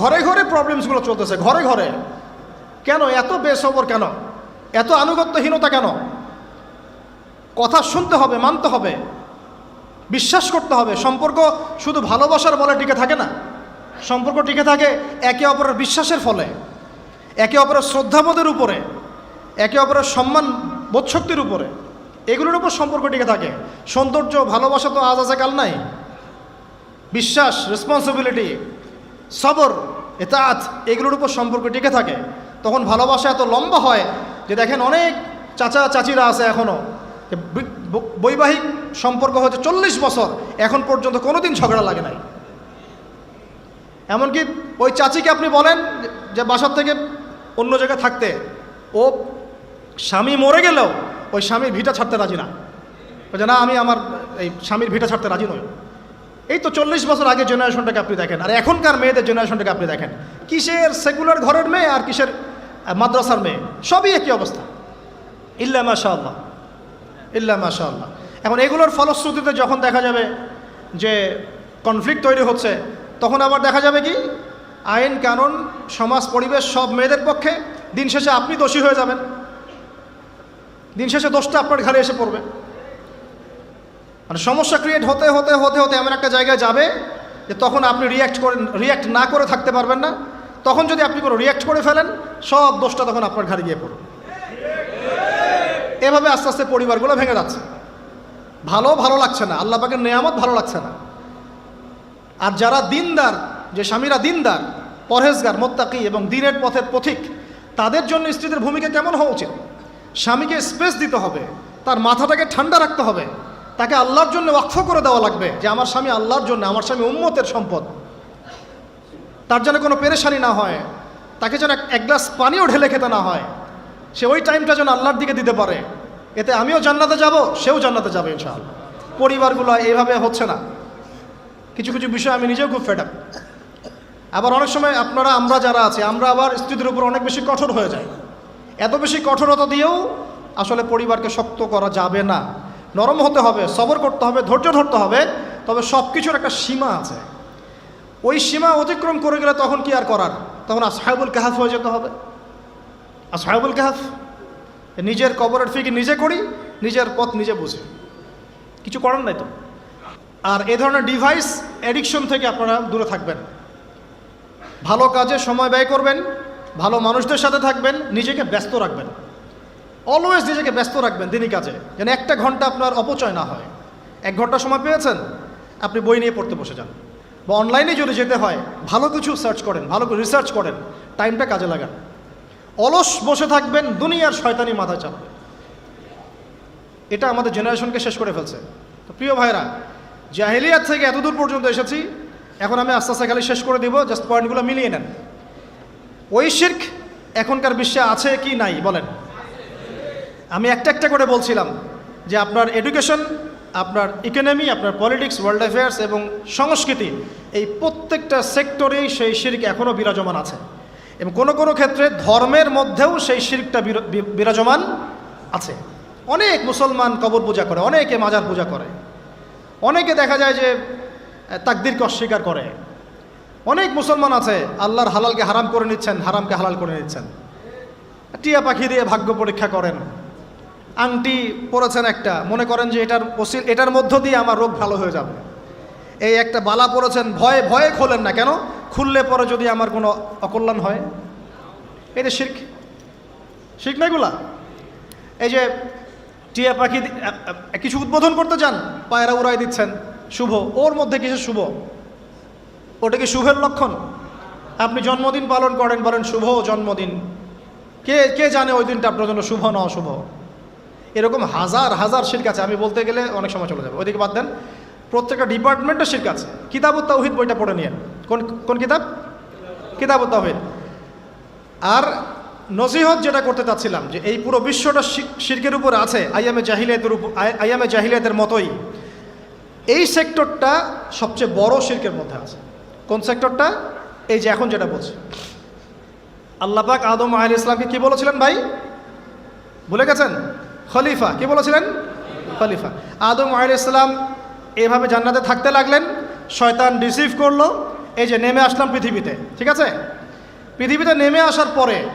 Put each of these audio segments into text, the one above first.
ঘরে ঘরে প্রবলেমসগুলো চলতেছে, ঘরে ঘরে। কেন? এত বেসবর কেন? এত আনুগত্যহীনতা কেন? কথা শুনতে হবে, মানতে হবে, বিশ্বাস করতে হবে। সম্পর্ক শুধু ভালোবাসার বলে টিকে থাকে না। সম্পর্ক টিকে থাকে একে অপরের বিশ্বাসের ফলে, একে অপরের শ্রদ্ধাবোধের উপরে, একে অপরের সম্মান বোধশক্তির উপরে। এগুলোর উপর সম্পর্ক টিকে থাকে। সৌন্দর্য, ভালোবাসা তো আজ আছে, কাল নাই। বিশ্বাস রেসপন্সিবিলিটি সবর এতাত এগুলোর উপর সম্পর্ক টিকে থাকে। তখন ভালোবাসা এত লম্বা হয় যে দেখেন অনেক চাচা চাচিরা আছে এখনও যে বৈবাহিক সম্পর্ক হচ্ছে চল্লিশ বছর, এখন পর্যন্ত কোনোদিন ঝগড়া লাগে নাই। এমনকি ওই চাচিকে আপনি বলেন যে বাসার থেকে অন্য জায়গায় থাকতে, ও স্বামী মরে গেলেও ওই স্বামীর ভিটা ছাড়তে রাজি না। বলছে না, আমি আমার এই স্বামীর ভিটা ছাড়তে রাজি নই। এই তো চল্লিশ বছর আগে জেনারেশনটাকে আপনি দেখেন, আর এখনকার মেয়েদের জেনারেশনটাকে আপনি দেখেন। কিসের সেকুলার ঘরের মেয়ে আর কিসের মাদ্রাসার মেয়ে? সবই একই অবস্থা। ইল্লা মাশা আল্লাহ ইল্লা মাশা আল্লাহ এখন এগুলোর ফলশ্রুতিতে যখন দেখা যাবে যে কনফ্লিক্ট তৈরি হচ্ছে, তখন আবার দেখা যাবে কি? আইন, কানুন, সমাজ, পরিবেশ সব মেয়েদের পক্ষে দিন শেষে আপনি দোষী হয়ে যাবেন। দিন শেষে দোষটা আপনার ঘাড়ে এসে পড়বে। মানে সমস্যা ক্রিয়েট হতে হতে হতে হতে এমন একটা জায়গায় যাবে যে তখন আপনি রিয়্যাক্ট করে রিয়্যাক্ট না করে থাকতে পারবেন না। তখন যদি আপনি কোনো রিয়্যাক্ট করে ফেলেন, সব দোষটা তখন আপনার ঘাড়ে গিয়ে পড়বে। এভাবে আস্তে আস্তে পরিবারগুলো ভেঙে যাচ্ছে। ভালো ভালো লাগছে না। আল্লাহ পাকের নেয়ামত ভালো লাগছে না। আর যারা দিনদার, যে স্বামীরা দিনদার, পরহেজগার, মোত্তাকি এবং দিনের পথের পথিক, তাদের জন্য স্ত্রীদের ভূমিকা কেমন হওয়া উচিত? স্বামীকে স্পেস দিতে হবে। তার মাথাটাকে ঠান্ডা রাখতে হবে। তাকে আল্লাহর জন্য ওয়াকফ করে দেওয়া লাগবে যে আমার স্বামী আল্লাহর জন্য, আমার স্বামী উম্মতের সম্পদ। তার যেন কোনো পেরেশানি না হয়, তাকে যেন এক- গ্লাস পানিও ঢেলে খেতে না হয়, সে ওই টাইমটা যেন আল্লাহর দিকে দিতে পারে। এতে আমিও জান্নাতে যাব, সেও জান্নাতে যাবে ইনশাআল্লাহ। পরিবারগুলো এইভাবে হচ্ছে না। কিছু কিছু বিষয় আমি নিজেও খুব ফেড আবার অনেক সময় আপনারা, আমরা যারা আছি, আমরা আবার স্ত্রীদের উপর অনেক বেশি কঠোর হয়ে যাই। এত বেশি কঠোরতা দিয়েও আসলে পরিবারকে শক্ত করা যাবে না। নরম হতে হবে, সবর করতে হবে, ধৈর্য ধরতে হবে, তবে সব কিছুর একটা সীমা আছে। ওই সীমা অতিক্রম করে গেলে তখন কি আর করার? তখন আসহাবুল কাহাফ হয়ে যেতে হবে। আসহাবুল কাহাফ, নিজের কবরের ফিকে নিজে করি, নিজের পথ নিজে বুঝি। কিছু করার নাই তো? আর এ ধরনের ডিভাইস অ্যাডিকশন থেকে আপনারা দূরে থাকবেন। ভালো কাজে সময় ব্যয় করবেন, ভালো মানুষদের সাথে থাকবেন, নিজেকে ব্যস্ত রাখবেন। অলওয়েজ নিজেকে ব্যস্ত রাখবেন দিনই কাজে। যেন একটা ঘণ্টা আপনার অপচয় না হয়। এক ঘণ্টা সময় পেয়েছেন? আপনি বই নিয়ে পড়তে বসে যান। বা অনলাইনে যদি যেতে হয়, ভালো কিছু সার্চ করেন, ভালো করে রিসার্চ করেন টাইমটা কাজে লাগান। অলস বসে থাকবেন, দুনিয়ার শয়তানি মাথায় চাপবে এটা আমাদের জেনারেশনকে শেষ করে ফেলছে। তো প্রিয় ভাইরা জাহেলিয়াত থেকে এতদূর পর্যন্ত এসেছি। এখন আমি আস্তে আস্তে খালি শেষ করে দিব জাস্ট পয়েন্টগুলো মিলিয়ে নেন। শির্ক এখনকার বিশ্বে আছে কি নাই, বলেন। আমি একটা একটা করে বলছিলাম যে আপনার এডুকেশন আপনার ইকোনমি আপনার পলিটিক্স ওয়ার্ল্ড অ্যাফেয়ার্স এবং সংস্কৃতি, এই প্রত্যেকটা সেক্টরেই সেই শির্ক এখনও বিরাজমান আছে। এবং কোনো কোনো ক্ষেত্রে ধর্মের মধ্যেও সেই শির্কটা বির- বিরাজমান আছে। অনেক মুসলমান কবর পূজা করে, অনেকে মাজার পূজা করে। অনেকে দেখা যায় যে তাকদিরকে অস্বীকার করে। অনেক মুসলমান আছে, আল্লাহর হালালকে হারাম করে নিচ্ছেন, হারামকে হালাল করে নিচ্ছেন। টিয়া পাখি দিয়ে ভাগ্য পরীক্ষা করেন। আংটি পরেছেন একটা। মনে করেন যে এটার এটার মধ্য দিয়ে আমার রোগ ভালো হয়ে যাবে। এই একটা বালা পরেছেন, ভয়ে ভয়ে খোলেন না কেন? খুললে পরে যদি আমার কোনো অকল্যাণ হয়? এটা শির্ক। শির্ক না এগুলা? এই যে টিয়া পাখি কিছু উদ্বোধন করতে চান পায়রা উড়াই দিচ্ছেন, শুভ। ওর মধ্যে কিছু শুভ? ওটা কি শুভের লক্ষণ? আপনি জন্মদিন পালন করেন, বলেন শুভ জন্মদিন। কে কে জানে ওই দিনটা আপনার জন্য শুভ না অশুভ? এরকম হাজার হাজার শির্ক আছে। আমি বলতে গেলে অনেক সময় চলে যাবে। ওইদিকে বাদ দেন, প্রত্যেকটা ডিপার্টমেন্টে শির্ক আছে। কিতাবুত তাওহিদ বইটা পড়ে নিয়ে কোন কোন কিতাব? কিতাবুত তাওহিদ। আর নজিহত যেটা করতে চাচ্ছিলাম, যে এই পুরো বিশ্বটা শির্কের উপর আছে, আইয়ামে জাহিলিয়াতের উপর আই- আইয়ামে জাহিলিয়াতের মতোই। এই সেক্টরটা সবচেয়ে বড় শির্কের মধ্যে আছে। কোন সেক্টরটা? এই যে এখন যেটা বলছি। আল্লাহ পাক আদম আহ ইসলামকে কি বলেছিলেন ভাই? ভুলে গেছেন? খলিফা, কি বলেছিলেন? খলিফা। আদম আহ ইসলাম এভাবে জান্নাতে থাকতে লাগলেন, শয়তান রিসিভ করল, এই যে নেমে আসলাম পৃথিবীতে, ঠিক আছে? পৃথিবীতে নেমে আসার পরে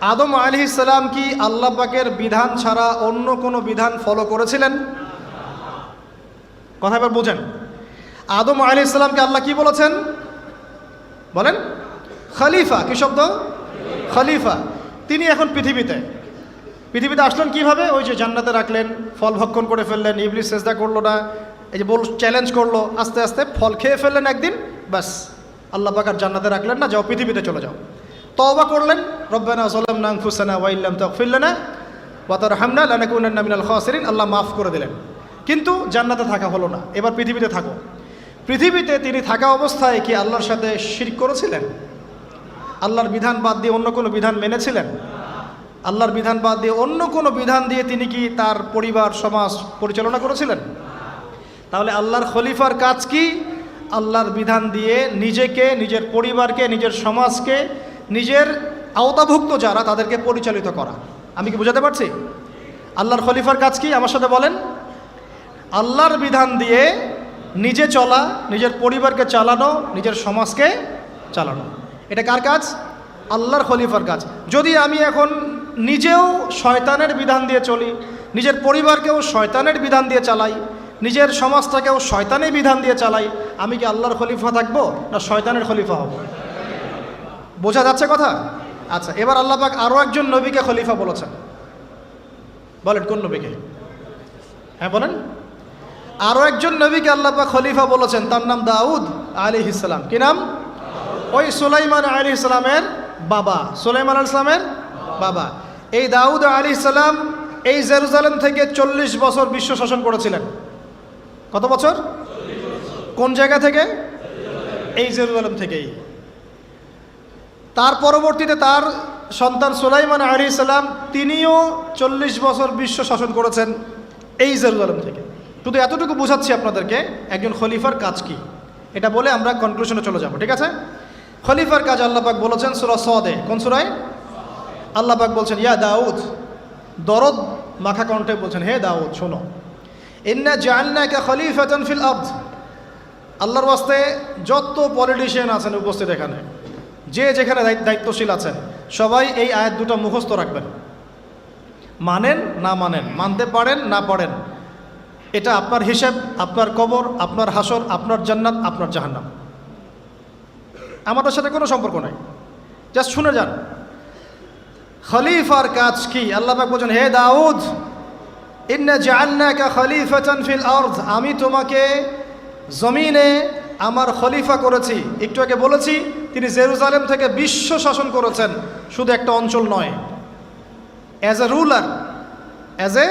আদম আলি ইসলাম কি আল্লাহ পাকের বিধান ছাড়া অন্য কোনো বিধান ফলো করেছিলেন? কথা এবার বোঝেন। আদম আলি ইসলামকে আল্লাহ কি বলেছেন? বলেন, খলিফা, কি শব্দ? খলিফা। তিনি এখন পৃথিবীতে। পৃথিবীতে আসলেন কীভাবে? ওই যে জান্নাতে রাখলেন, ফল ভক্ষণ করে ফেললেন, ইবলিস চেষ্টা করল না, এই যে বল চ্যালেঞ্জ করল, আস্তে আস্তে ফল খেয়ে ফেললেন একদিন, ব্যাস, আল্লাহ পাকার জান্নাতে রাখলেন না, যাও পৃথিবীতে চলে যাও। তওবা করলেন, রব্বানা সালাম নাং ফুসানা ওয়াইল্লাম তকফিল্লানা ওয়াতার হামনা লানাকুনান্না মিনাল খাসিরিন, আল্লাহ মাফ করে দিলেন। কিন্তু জান্নাতে থাকা হলো না, এবার পৃথিবীতে থাকো। পৃথিবীতে তিনি থাকা অবস্থায় কি আল্লাহর সাথে শির করেছিলেন? আল্লাহর বিধান বাদ দিয়ে অন্য কোনো বিধান মেনেছিলেন? আল্লাহর বিধান বাদ দিয়ে অন্য কোনো বিধান দিয়ে তিনি কি তার পরিবার, সমাজ পরিচালনা করেছিলেন? তাহলে আল্লাহর খলিফার কাজ কি? আল্লাহর বিধান দিয়ে নিজেকে, নিজের পরিবারকে, নিজের সমাজকে, নিজের আওতাভুক্ত যারা তাদেরকে পরিচালিত করা। আমি কি বোঝাতে পারছি? আল্লাহর খলিফার কাজ কি? আমার সাথে বলেন। আল্লাহর বিধান দিয়ে নিজে চলা, নিজের পরিবারকে চালানো, নিজের সমাজকে চালানো। এটা কার কাজ? আল্লাহর খলিফার কাজ। যদি আমি এখন নিজেও শয়তানের বিধান দিয়ে চলি, নিজের পরিবারকেও শয়তানের বিধান দিয়ে চালাই, নিজের সমাজটাকেও শয়তানের বিধান দিয়ে চালাই। আমি কি আল্লাহর খলিফা থাকব না শয়তানের খলিফা হব? বোঝা যাচ্ছে কথা? আচ্ছা এবার আল্লাহ পাক আরও একজন নবীকে খলিফা বলেছেন। বলেন, কোন নবীকে? হ্যাঁ বলেন। আরও একজন নবীকে আল্লাহ পাক খলিফা বলেছেন, তার নাম দাউদ আলী ইসলাম কি নাম? ওই সুলাইমান আলী ইসলামের বাবা। সুলাইমান আলী ইসলামের বাবা। এই দাউদ আলী ইসলাম এই জেরুজালেম থেকে চল্লিশ বছর বিশ্ব শাসন করেছিলেন। কত বছর? কোন জায়গা থেকে? এই জেরুজালেম থেকেই। তার পরবর্তীতে তার সন্তান সুলাইমান আলী ইসলাম তিনিও চল্লিশ বছর বিশ্ব শাসন করেছেন এই জেরুজালেম থেকে। শুধু এতটুকু বোঝাচ্ছি আপনাদেরকে, একজন খলিফার কাজ কি? এটা বলে আমরা কনক্লুশনে চলে যাব, ঠিক আছে? খলিফার কাজ আল্লাপাক বলেছেন সুরা সদে, কোন সুরায়? আল্লাপাক বলছেন, ইয়া দাউদ, দরদ মাখা কণ্ঠে বলছেন, হে দাউদ, শোনো। ইন্না জান্নাকা খলিফাতান ফিল আরদ। আল্লাহর ওয়াস্তে যত পলিটিশিয়ান আছেন উপস্থিত এখানে, যে যেখানে দায়িত্বশীল আছেন, সবাই এই আয়াত দুটো মুখস্থ রাখবেন। মানেন না মানেন, মানতে পারেন না পারেন, এটা আপনার হিসেব, আপনার কবর, আপনার হাসর, আপনার জান্নাত, আপনার জাহান্নাম। আমাদের সাথে কোনো সম্পর্ক নাই। জাস্ট শুনে যান। খলিফার কাজ কি? আল্লাহ পাক বলছেন, হে দাউদ, ইন্না জাআলনাকা খলিফাতান ফিল আরদ। আমি তোমাকে জমিনে আমার খলিফা করেছি। একটু আগে বলেছি, তিনি জেরুজালেম থেকে বিশ্ব শাসন করেছেন। শুধু একটা অঞ্চল নয়। As a ruler as a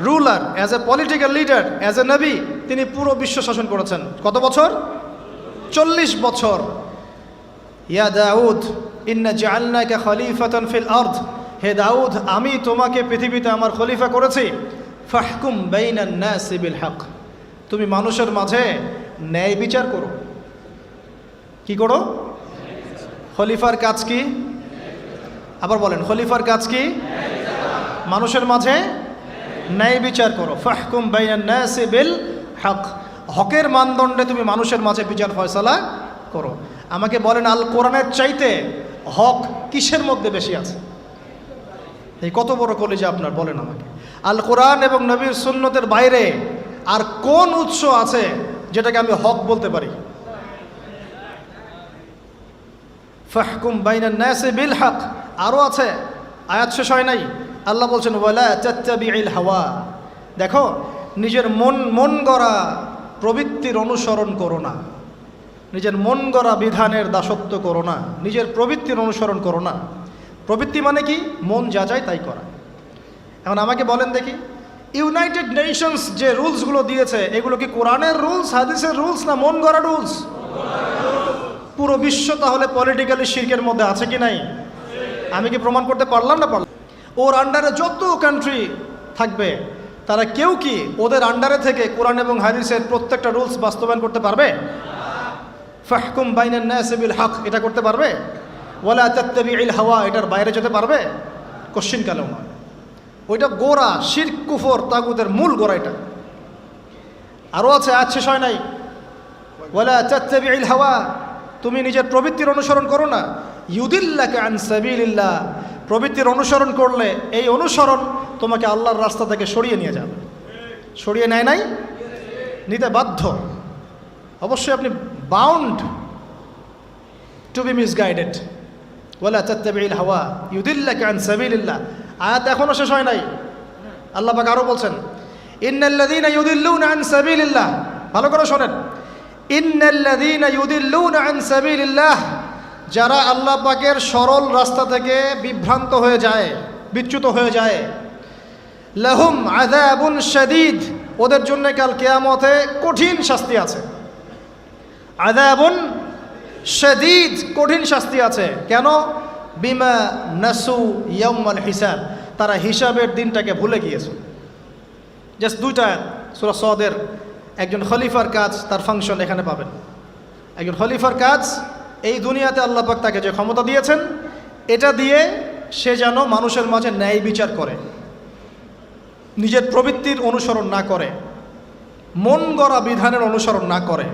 ruler as a political leader as a নবী, তিনি পুরো বিশ্ব শাসন করেছেন। কত বছর? চল্লিশ বছর। ইয়া দাউদ ইন্না জাআলনাকা খলিফাতান ফিল আরদ। হে দাউদ, আমি তোমাকে পৃথিবীতে আমার খলিফা করেছি। ফাহকুম বাইনান নাসি বিল হক। তুমি মানুষের মাঝে ন্যায় বিচার করো। কি করো? খলিফার কাজ কি? আবার বলেন, খলিফার কাজ কি? মানুষের মাঝে ন্যায় বিচার করো। ফাহকুম বাইনান নাসি বিল হক। হকের মানদণ্ডে তুমি মানুষের মাঝে বিচার ফয়সালা করো। আমাকে বলেন, আল কোরআনের চাইতে হক কিসের মধ্যে বেশি আছে? এই কত বড় কলেজে আপনার, বলেন আমাকে। আল কোরআন এবং নবীর সুন্নতের বাইরে আর কোন উৎস আছে যেটাকে আমি হক বলতে পারি? ফাহকুম বাইনান নাসি বিল হক। আরও আছে, আয়াত শেষ হয় নাই? আল্লাহ বলছেন, ওয়ালা চাত্তাবিল হাওয়া। দেখো, নিজের মন মন গড়া প্রবৃত্তির অনুসরণ করো না। নিজের মন গড়া বিধানের দাসত্ব করো না, নিজের প্রবৃত্তির অনুসরণ করো না। প্রবৃত্তি মানে কি? মন যা যায় তাই করা। এখন আমাকে বলেন দেখি ইউনাইটেড নেশনস যে রুলসগুলো দিয়েছে, এগুলো কি কোরআনের রুলস, হাদিসের রুলস না মন গড়া রুলস? পুরো বিশ্ব তাহলে পলিটিক্যালি শির্কের মধ্যে আছে কি নাই? আমি কি প্রমাণ করতে পারলাম না পারলাম? ওর আন্ডারে যত কান্ট্রি থাকবে, তারা কেউ কি ওদের আন্ডারে থেকে কোরআন এবং হাদিসের প্রত্যেকটা রুলস বাস্তবায়ন করতে পারবে? ফাহকুম বাইনান নাস বিল হক, এটা করতে পারবে? ওয়ালা তাত্তাবিউল হাওয়া, এটার বাইরে যেতে পারবে? কোশ্চিন কালেও নয় ওইটা গোড়া, শির, কুফর তাগুদের মূল গোড়া এটা। আরও আছে আজ শেষ হয় নাই? ওয়ালা তাত্তাবিউল হাওয়া, তুমি নিজের প্রবৃত্তির অনুসরণ করো না। ইউদিল্লাকে আনসাবিল্লাহ প্রবৃত্তির অনুসরণ করলে এই অনুসরণ তোমাকে আল্লাহর রাস্তা থেকে সরিয়ে নিয়ে যাবে। সরিয়ে নেয় নাই? নিতে বাধ্য। অবশ্যই আপনি বাউন্ড টু বি মিসগাইডেড ওলা তাত্তাবিল হাওয়া ইউদিল্লাকে আনসাবিল্লাহ আয়াত এখনও শেষ হয় নাই। আল্লাহ পাক আরও বলছেন, ইন্নাল্লাযীনা ইউদিল্লুনা আন সাবিলিল্লাহ। ভালো করে শোনেন। ইন্নাল্লাযীনা ইউদিল্লুনা আন সাবিলিল্লাহ। যারা আল্লাহ পাকের সরল রাস্তা থেকে বিভ্রান্ত হয়ে যায়, বিচ্যুত হয়ে যায়। লাহুম আযাবুন শাদীদ। ওদের জন্য কাল কিয়ামতে কঠিন শাস্তি আছে। আযাবুন শাদীদ, কঠিন শাস্তি আছে। কেন? বিমা নাসু ইয়াউমাল হিসাব। তারা হিসাবের দিনটাকে ভুলে গিয়েছে। জাস্ট দুইটা সুরা সদের। একজন খলিফার কাজ, তার ফাংশন এখানে পাবেন। একজন খলিফার কাজ, এই দুনিয়াতে আল্লাহ পাক তাকে যে ক্ষমতা দিয়েছেন, এটা দিয়ে সে যেন মানুষের মাঝে ন্যায় বিচার করে। নিজের প্রবৃত্তির অনুসরণ না করে। মন গড়া বিধানের অনুসরণ না করে।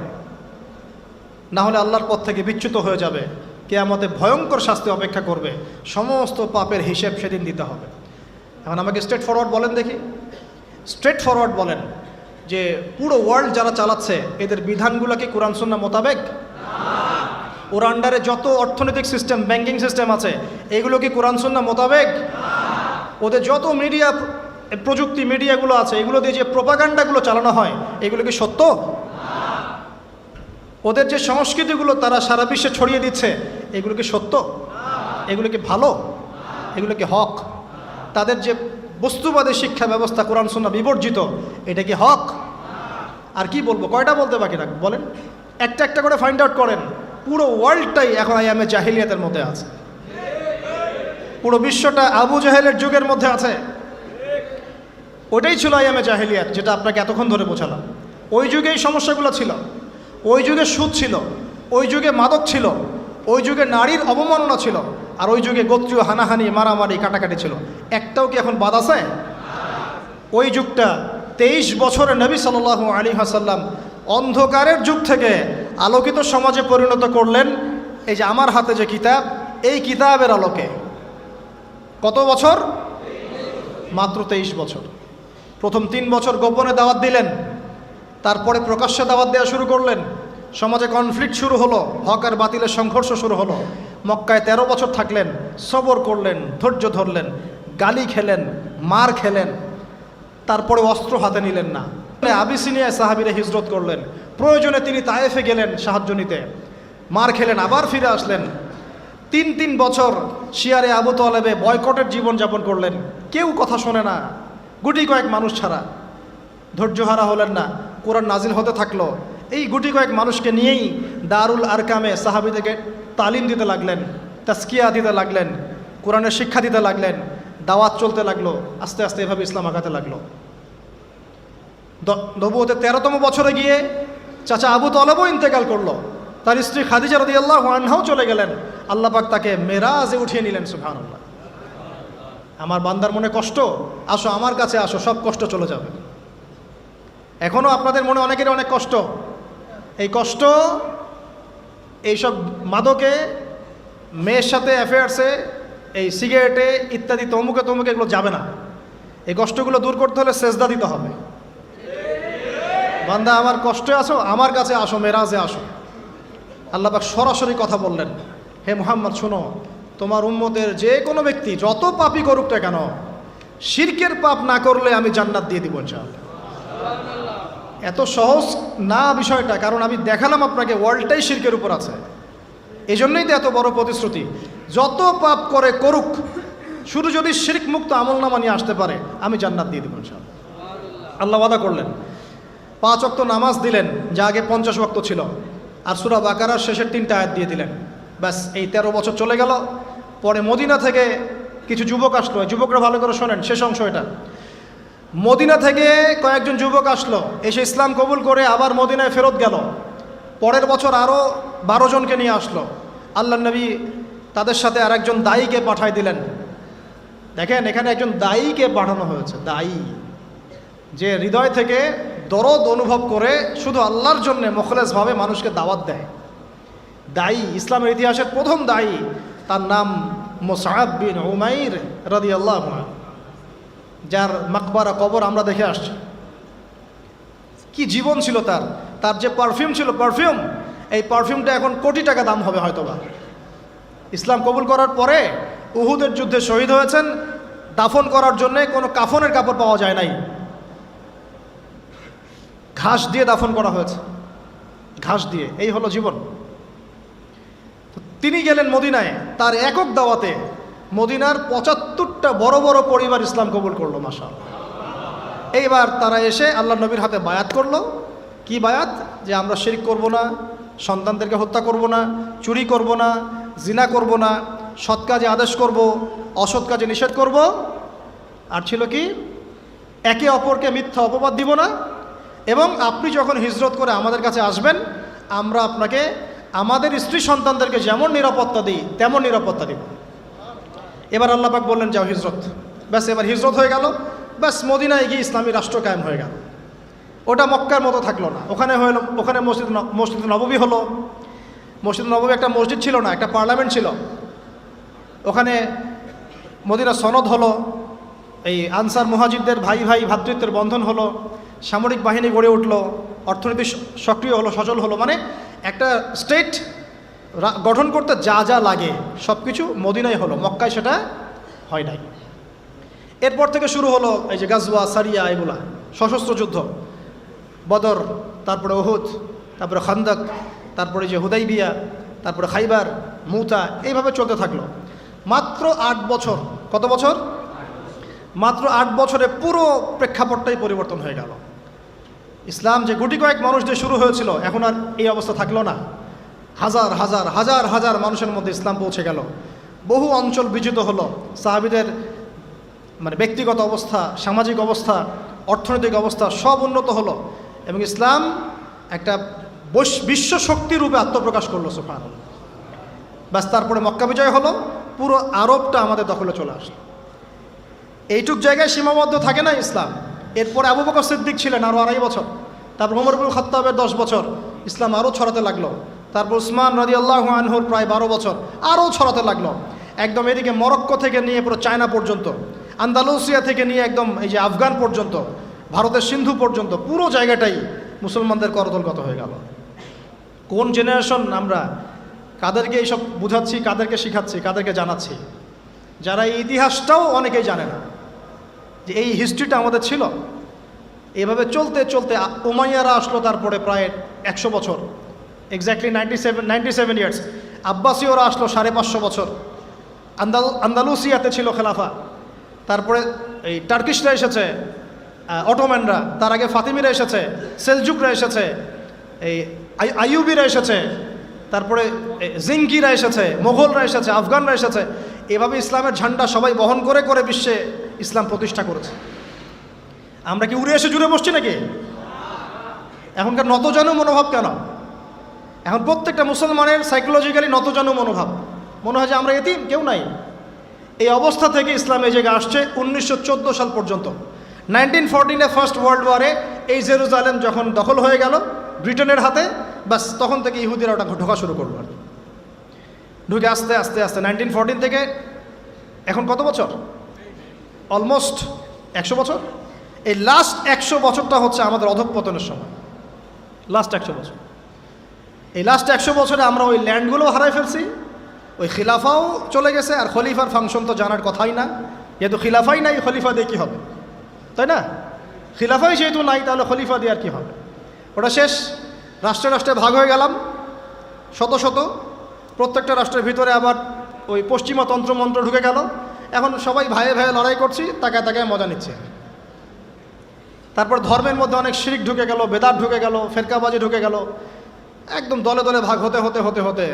না হলে আল্লাহর পথ থেকে বিচ্যুত হয়ে যাবে। কে আমাদের ভয়ঙ্কর শাস্তি অপেক্ষা করবে। সমস্ত পাপের হিসেব সেদিন দিতে হবে। এখন আমাকে স্ট্রেট ফরওয়ার্ড বলেন দেখি। স্ট্রেট ফরওয়ার্ড বলেন যে পুরো ওয়ার্ল্ড যারা চালাচ্ছে এদের বিধানগুলো কি কোরআন সুন্না মোতাবেক? ওর আন্ডারে যত অর্থনৈতিক সিস্টেম ব্যাংকিং সিস্টেম আছে এগুলো কি কোরআন সুন্না মোতাবেক? ওদের যত মিডিয়া প্রযুক্তি মিডিয়াগুলো আছে এগুলো দিয়ে যে প্রোপাগান্ডাগুলো চালানো হয় এগুলো কি সত্য? ওদের যে সংস্কৃতিগুলো তারা সারা বিশ্বে ছড়িয়ে দিচ্ছে, এগুলো কি সত্য? এগুলো কি ভালো? এগুলো কি হক? তাদের যে বস্তুবাদী শিক্ষা ব্যবস্থা কোরআন সুন্না বিবর্জিত, এটা কি হক? আর কি বলব? কয়টা বলতে বাকি রাখ বলেন। একটা একটা করে ফাইন্ড আউট করেন। পুরো ওয়ার্ল্ডটাই এখন আইএমএ জাহিলিয়াতের মধ্যে আছে। পুরো বিশ্বটা আবু জাহেলের যুগের মধ্যে আছে। ওটাই ছিল আইএমএ জাহিলিয়াত, যেটা আপনাকে এতক্ষণ ধরে বোঝালাম। ওই যুগে এই সমস্যাগুলো ছিল। ওই যুগে সুদ ছিল, ওই যুগে মাদক ছিল, ওই যুগে নারীর অবমাননা ছিল, আর ওই যুগে গোত্রীয় হানাহানি, মারামারি, কাটাকাটি ছিল। একটাও কি এখন বাদ আছে? ওই যুগটা তেইশ বছরে নবী সাল আলী হাসাল্লাম অন্ধকারের যুগ থেকে আলোকিত সমাজে পরিণত করলেন। এই যে আমার হাতে যে কিতাব, এই কিতাবের আলোকে। কত বছর? মাত্র তেইশ বছর। প্রথম তিন বছর গোপনে দাওয়াত দিলেন। তারপরে প্রকাশ্যে দাওয়াত দেওয়া শুরু করলেন। সমাজে কনফ্লিক্ট শুরু হলো, হক আর বাতিলের সংঘর্ষ শুরু হলো। মক্কায় ১৩ বছর থাকলেন, সবর করলেন, ধৈর্য ধরলেন, গালি খেলেন, মার খেলেন, তারপরে অস্ত্র হাতে নিলেন না। আবিসিনিয়ায় সাহাবিরে হিজরত করলেন। প্রয়োজনে তিনি তায়েফে গেলেন সাহায্য নিতে। মার খেলেন, আবার ফিরে আসলেন। তিন তিন বছর শিয়ারে আবু তলেবে বয়কটের জীবনযাপন করলেন। কেউ কথা শোনে না। গুটি কয়েক মানুষ ছাড়া। ধৈর্যহারা হলেন না। কোরআন নাজিল হতে থাকল। এই গুটি কয়েক মানুষকে নিয়েই দারুল আরকামে সাহাবিদেরকে তালিম দিতে লাগলেন তাস্কিয়া দিতে লাগলেন, কোরআনের শিক্ষা দিতে লাগলেন, দাওয়াত চলতে লাগল, আস্তে আস্তে এভাবে ইসলাম আগাতে লাগল। নবুয়তে তেরোতম বছরে গিয়ে চাচা আবু তলবও ইন্তেকাল করল। তার স্ত্রী খাদিজা রদি আল্লাহ আনহাও চলে গেলেন। আল্লাহ পাক তাকে মেরাজে উঠিয়ে নিলেন আল্লাহ আমার বান্দার মনে কষ্ট, আসো আমার কাছে আসো, সব কষ্ট চলে যাবে। এখনও আপনাদের মনে অনেকের অনেক কষ্ট। এই কষ্ট, এইসব মাদকে, মেয়ের সাথে অ্যাফেয়ার্সে এই সিগারেটে ইত্যাদি, তমুকে তমুকে এগুলো যাবে না। এই কষ্টগুলো দূর করতে হলে সেজদা দিতে হবে। বান্দা, আমার কষ্টে আসো আমার কাছে আসো, মেরাজে আসো। আল্লাহবাক সরাসরি কথা বললেন, হে মোহাম্মদ, শোনো, তোমার উম্মতের যে কোনো ব্যক্তি, যত পাপই করুক না কেন, শিরকের পাপ না করলে আমি জান্নাত দিয়ে দিব ইনশাআল্লাহ। এত সহজ না বিষয়টা, কারণ আমি দেখালাম আপনাকে ওয়ার্ল্ডটাই শিরকের উপর আছে। এই জন্যই তো এত বড় প্রতিশ্রুতি। যত পাপ করে করুক, শুধু যদি শিরক মুক্ত আমল নামা নিয়ে আসতে পারে, আমি জান্নাত দিয়ে দেবো ইনশাআল্লাহ। আল্লাহ ওয়াদা করলেন। পাঁচ অক্ত নামাজ দিলেন, যা আগে পঞ্চাশ ওয়াক্ত ছিল। আর সুরা বাকারার শেষের তিনটা আয়াত দিয়ে দিলেন। ব্যাস, এই তেরো বছর চলে গেল। পরে মদিনা থেকে কিছু যুবক আসলো। যুবকরা ভালো করে শোনেন, শেষ অংশ এটা। মদিনা থেকে কয়েকজন যুবক আসলো। এসে ইসলাম কবুল করে আবার মদিনায় ফেরত গেল। পরের বছর আরও বারো জনকে নিয়ে আসলো। আল্লাহ নবী তাদের সাথে আর একজন দায়ীকে পাঠাই দিলেন। দেখেন, এখানে একজন দায়ীকে পাঠানো হয়েছে। দায়ী। যে হৃদয় থেকে দরদ অনুভব করে শুধু আল্লাহর জন্যে মোখলেসভাবে মানুষকে দাওয়াত দেয়। দায়ী। ইসলামের ইতিহাসের প্রথম দায়ী। তার নাম মোসাহাব বিন উমাইর রাদি আল্লাহ যার মাকবারা কবর আমরা দেখে আসছি। কি জীবন ছিল তার? তার যে পারফিউম ছিল পারফিউম এই পারফিউমটা এখন কোটি টাকা দাম হবে হয়তোবা। ইসলাম কবুল করার পরে উহুদের যুদ্ধে শহীদ হয়েছেন। দাফন করার জন্য কোনো কাফনের কাপড় পাওয়া যায় নাই। ঘাস দিয়ে দাফন করা হয়েছে। ঘাস দিয়ে। এই হলো জীবন। তিনি গেলেন মদিনায়। তার একক দাওয়াতে মদিনার পঁচাত্তরটা বড় বড় পরিবার ইসলাম কবুল করল মাসা এইবার তারা এসে আল্লাহ নবীর হাতে বায়াত করল। কি বায়াত? যে আমরা শিরিক করব না, সন্তানদেরকে হত্যা করব না, চুরি করব না, জিনা করব না, সৎ কাজে আদেশ করব, অসৎ কাজে নিষেধ করব। আর ছিল কি? একে অপরকে মিথ্যা অপবাদ দিব না। এবং আপনি যখন হিজরত করে আমাদের কাছে আসবেন, আমরা আপনাকে, আমাদের স্ত্রী সন্তানদেরকে যেমন নিরাপত্তা দিই, তেমন নিরাপত্তা দিব। এবার আল্লাপাক বললেন, যাও হিজরত। ব্যাস, এবার হিজরত হয়ে গেল। ব্যাস, মদিনায় গিয়ে ইসলামী রাষ্ট্র কায়েম হয়ে গেল। ওটা মক্কার মতো থাকল না। ওখানে হলো, ওখানে মসজিদ মসজিদ নববী হলো। মসজিদ নববী একটা মসজিদ ছিল না, একটা পার্লামেন্ট ছিল। ওখানে মদিনা সনদ হলো। এই আনসার মুহাজিদদের ভাই ভাই ভ্রাতৃত্বের বন্ধন হলো। সামরিক বাহিনী গড়ে উঠল। অর্থনীতি সক্রিয় হলো, সচল হলো। মানে একটা স্টেট গঠন করতে যা যা লাগে সব কিছু মদিনায় হলো, মক্কায় সেটা হয় নাই। এরপর থেকে শুরু হলো এই যে গাজওয়া, সারিয়া এগুলা, সশস্ত্র যুদ্ধ। বদর, তারপরে ওহুদ তারপরে খান্দক, তারপরে যে হুদাইবিয়া, তারপরে খাইবার, মুতা, এইভাবে চলতে থাকল। মাত্র আট বছর, কত বছর? মাত্র আট বছরে পুরো প্রেক্ষাপটটাই পরিবর্তন হয়ে গেল। ইসলাম যে গুটি কয়েক মানুষ দিয়ে শুরু হয়েছিল, এখন আর এই অবস্থা থাকল না। হাজার হাজার হাজার হাজার মানুষের মধ্যে ইসলাম পৌঁছে গেল। বহু অঞ্চল বিজিত হলো। সাহাবিদের মানে ব্যক্তিগত অবস্থা, সামাজিক অবস্থা, অর্থনৈতিক অবস্থা সব উন্নত হলো এবং ইসলাম একটা বৈশ- বিশ্ব শক্তি রূপে আত্মপ্রকাশ করল সুফান ব্যাস, তারপরে মক্কা বিজয় হলো। পুরো আরবটা আমাদের দখলে চলে আসলো। এইটুক জায়গায় সীমাবদ্ধ থাকে না ইসলাম। এরপরে আবু বকর সিদ্দিক ছিলেন আরও আড়াই বছর। তারপর ওমরবুল খত্তাবের দশ বছর। ইসলাম আরও ছড়াতে লাগল। তারপর উসমান রাজি আল্লাহ আনহুর প্রায় বারো বছর আরও ছড়াতে লাগল। একদম এদিকে মরক্কো থেকে নিয়ে পুরো চায়না পর্যন্ত, আন্দালুসিয়া থেকে নিয়ে একদম এই যে আফগান পর্যন্ত, ভারতের সিন্ধু পর্যন্ত, পুরো জায়গাটাই মুসলমানদের করতলগত হয়ে গেল। কোন জেনারেশন আমরা কাদেরকে এইসব বুঝাচ্ছি, কাদেরকে শিখাচ্ছি, কাদেরকে জানাচ্ছি? যারা এই ইতিহাসটাও অনেকেই জানে না, যে এই হিস্ট্রিটা আমাদের ছিল। এভাবে চলতে চলতে উমাইয়ারা আসলো তারপরে প্রায় একশো বছর। Exactly ninety seven ninety seven years আব্বাসীয়রা আসলো সাড়ে পাঁচশো বছর। আন্দাল, আন্দালুসিয়াতে ছিল খেলাফা। তারপরে এই টার্কিশরা এসেছে অটোম্যানরা। তার আগে ফাতিমিরা এসেছে, সেলজুকরা এসেছে, এই আই- আইয়ুবিরা এসেছে, তারপরে জিঙ্কিরা এসেছে মোগলরা এসেছে, আফগানরা এসেছে। এভাবে ইসলামের ঝান্ডা সবাই বহন করে করে বিশ্বে ইসলাম প্রতিষ্ঠা করেছে। আমরা কি উড়ে এসে জুড়ে বসছি নাকি? এখনকার নতজানু মনোভাব কেন? এখন প্রত্যেকটা মুসলমানের সাইকোলজিক্যালি নতজানু মনোভাব। মনে হয় যে আমরা এতিম, কেউ নাই। এই অবস্থা থেকে ইসলাম এই জায়গায় আসছে উনিশশো চোদ্দ সাল পর্যন্ত। নাইনটিন ফোরটিনে ফার্স্ট ওয়ার্ল্ড ওয়ারে এই জেরুজালেম যখন দখল হয়ে গেল ব্রিটেনের হাতে বাস তখন থেকে ইহুদিরা ওটা ঢোকা শুরু করল আর ঢুকে আস্তে আস্তে আস্তে, নাইনটিন ফোরটিন থেকে এখন কত বছর? অলমোস্ট একশো বছর? এই লাস্ট একশো বছরটা হচ্ছে আমাদের অধঃপতনের সময়। লাস্ট একশো বছর। এই লাস্ট একশো বছরে আমরা ওই ল্যান্ডগুলো হারাই ফেলছি। ওই খিলাফাও চলে গেছে, আর খলিফার ফাংশন তো জানার কথাই না। যেহেতু খিলাফাই নাই, খলিফা দিয়ে কী হবে? তাই না? খিলাফাই যেহেতু নাই, তাহলে খলিফা দিয়ে আর কী হবে? ওটা শেষ। রাষ্ট্রে রাষ্ট্রে ভাগ হয়ে গেলাম, শত শত। প্রত্যেকটা রাষ্ট্রের ভিতরে আবার ওই পশ্চিমা তন্ত্রমন্ত্র ঢুকে গেল। এখন সবাই ভাইয়ে ভাইয়ে লড়াই করছি তাকে তাকে মজা নিচ্ছে। তারপর ধর্মের মধ্যে অনেক শিরিক ঢুকে গেল বেদার ঢুকে গেল, ফেরকাবাজি ঢুকে গেল। একদম দলে দলে ভাগ হতে হতে হতে হতে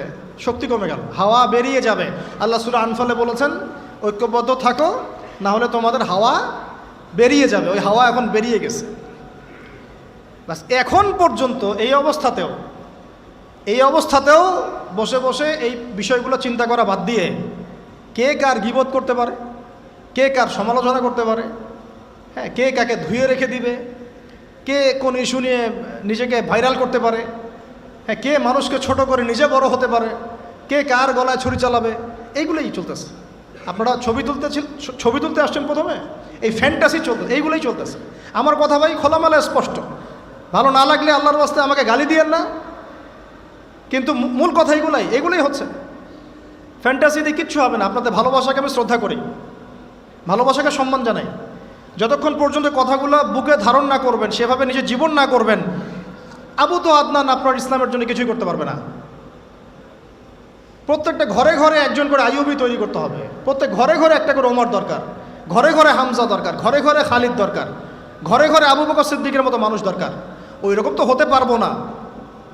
শক্তি কমে গেল। হাওয়া বেরিয়ে যাবে। আল্লাহ সুরা আনফালে বলেছেন, ঐক্যবদ্ধ থাকো না হলে তোমাদের হাওয়া বেরিয়ে যাবে। ওই হাওয়া এখন বেরিয়ে গেছে। বাস এখন পর্যন্ত এই অবস্থাতেও এই অবস্থাতেও বসে বসে এই বিষয়গুলো চিন্তা করা বাদ দিয়ে কে কার গিবোধ করতে পারে, কে কার সমালোচনা করতে পারে হ্যাঁ কে কাকে ধুয়ে রেখে দিবে, কে কোন ইস্যু নিয়ে নিজেকে ভাইরাল করতে পারে হ্যাঁ কে মানুষকে ছোট করে নিজে বড় হতে পারে? কে কার গলায় ছুরি চালাবে? এইগুলোই চলতেছে। আপনারা ছবি তুলতে ছবি তুলতে আসছেন প্রথমে? এই ফ্যান্টাসি চলতে এইগুলোই চলতেছে। আমার কথা ভাই খোলামেলা স্পষ্ট। ভালো না লাগলে আল্লাহর বাস্তে আমাকে গালি দিয়েন না। কিন্তু মূল কথা এইগুলাই এগুলোই হচ্ছে। ফ্যান্টাসি দিয়ে কিচ্ছু হবে না। আপনাদের ভালোবাসাকে আমি শ্রদ্ধা করি। ভালোবাসাকে সম্মান জানাই। যতক্ষণ পর্যন্ত কথাগুলো বুকে ধারণ না করবেন, সেভাবে নিজের জীবন না করবেন আবু তো আদনান আপনার ইসলামের জন্য কিছুই করতে পারবে না। প্রত্যেকটা ঘরে ঘরে একজন করে আইউবি তৈরি করতে হবে। প্রত্যেক ঘরে ঘরে একটা করে ওমর দরকার। ঘরে ঘরে হামজা দরকার। ঘরে ঘরে খালিদ দরকার। ঘরে ঘরে আবু বকর সিদ্দিকের মতো মানুষ দরকার। ওই রকম তো হতে পারব না।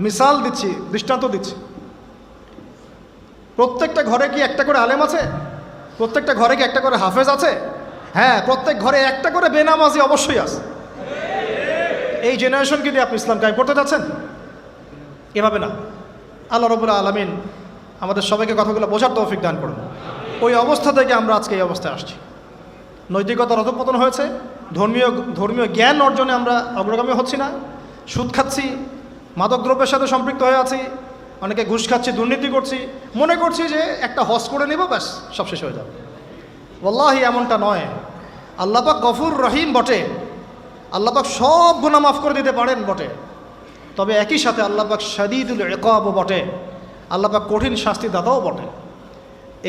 মিসাল দিচ্ছি, দৃষ্টান্ত দিচ্ছি। প্রত্যেকটা ঘরে কি একটা করে আলেম আছে? প্রত্যেকটা ঘরে কি একটা করে হাফেজ আছে? হ্যাঁ প্রত্যেক ঘরে একটা করে বেনামাজি অবশ্যই আছে। এই জেনারেশনকে দিয়ে আপনি ইসলাম কায়েম করতে যাচ্ছেন? এভাবে না। আল্লাহ রবুল্লা আলমিন আমাদের সবাইকে কথাগুলো বোঝার তৌফিক দান করুন। ওই অবস্থা থেকে আমরা আজকে এই অবস্থায় আসছি। নৈতিকতার অধপতন হয়েছে। ধর্মীয় ধর্মীয় জ্ঞান অর্জনে আমরা অগ্রগামী হচ্ছি না। সুদ খাচ্ছি, মাদক দ্রব্যের সাথে সম্পৃক্ত হয়ে আছি। অনেকে ঘুষ খাচ্ছি, দুর্নীতি করছি। মনে করছি যে একটা হজ করে নেব, ব্যাস, সব শেষ হয়ে যাবে। ওল্লাহি এমনটা নয়। আল্লাপাক গফুর রহিম বটে। আল্লাপাক সব গুণা মাফ করে দিতে পারেন বটে। তবে একই সাথে আল্লাপাক শাদিদুল একবও বটে। আল্লাপাক কঠিন শাস্তি দাতাও বটে।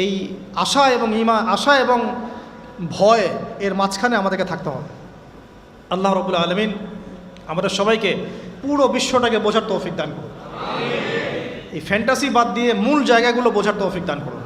এই আশা এবং ইমা, আশা এবং ভয় এর মাঝখানে আমাদেরকে থাকতে হবে। আল্লাহ রবুল্লা আলমিন আমাদের সবাইকে পুরো বিশ্বটাকে বোঝার তৌফিক দান করুন। এই ফ্যান্টাসি বাদ দিয়ে মূল জায়গাগুলো বোঝার তৌফিক দান করুন।